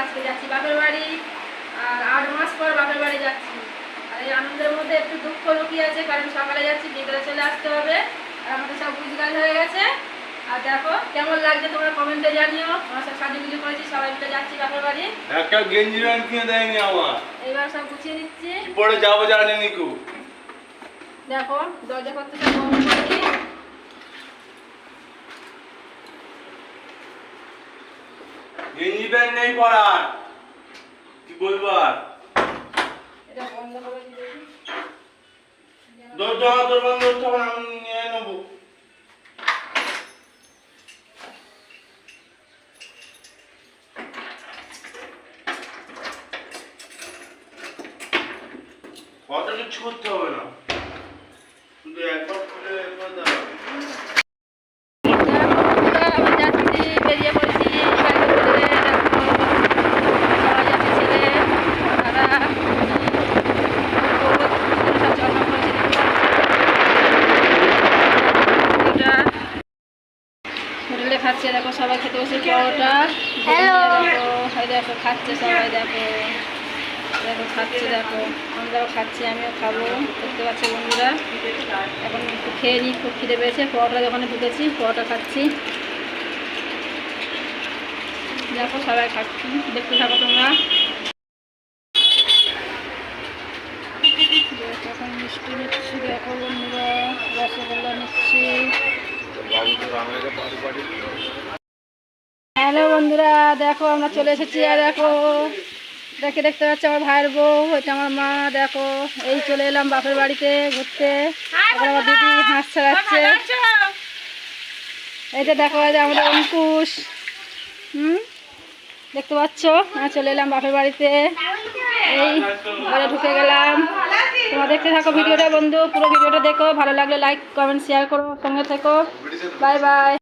আজকে যাচ্ছি বাপের বাড়ি আর আট মাস পর বাপের বাড়ি যাচ্ছি। আর এই আনন্দের মধ্যে একটু দুঃখ লুকিয়ে আছে কারণ সকালে যাচ্ছি বিকেলে চলে আসতে হবে। আর আমাদের সব বুঝগাল হয়ে গেছে। আর দেখো কেমন লাগছে তোমরা কমেন্টে জানিও। আমরা সব সাজুগুলি করেছি সবাই মিলে যাচ্ছি বাপের বাড়ি। একটা গেঞ্জি প্যান্ট কিনে দেয়নি আমার এইবার সব গুছিয়ে নিচ্ছি। পরে যাব জানি নিকু। দেখো দরজা করতে সব বন্ধ করে দিই। গেঞ্জি প্যান্ট নেই পরার কি বলব আর? দরজা তোর বন্ধ করতে আমি নিয়ে নেব। কত কিছু করতে হবে না। শুধু একবার খুলে একবার দাও আমি যাচ্ছি বেরিয়ে পড়েছি গাড়ি করে দেখো সবাই যাচ্ছে ছেলে তারা সব জমা করেছে এটা হোটেলে খাচ্ছে দেখো সবাই খেতে বসে পরোটা। দেখো খাচ্ছে সবাই দেখো। দেখো খাচ্ছে দেখো। আমরাও খাচ্ছি আমিও খাব। দেখতে পাচ্ছি বন্ধুরা? এখন খেয়ে নিই খুব খিদে পেয়েছে। পরোটা দোকানে ঢুকেছি পরোটা খাচ্ছি। দেখো সবাই খাচ্ছি। দেখতে থাকো তোমরা। এখন মিষ্টি নিচ্ছি দেখো বন্ধুরা। রসগোল্লা নিচ্ছি। হ্যালো বন্ধুরা দেখো আমরা চলে এসেছি আর দেখো দেখে দেখতে পাচ্ছি আমার ভাইয়ের বউ এটা আমার মা দেখো এই চলে এলাম বাপের বাড়িতে ঘুরতে। আমার দিদি হাঁস ছাড়াচ্ছে। এইটা দেখো যে আমাদের অঙ্কুশ। হুম? দেখতে পাচ্ছ? চলে এলাম বাপের বাড়িতে। এই, ঘরে ঢুকে গেলাম। তোমরা দেখতে থাকো ভিডিওটা, বন্ধু। পুরো ভিডিওটা দেখো। ভালো লাগলে লাইক কমেন্ট শেয়ার করো। সঙ্গে থেকো। Bye bye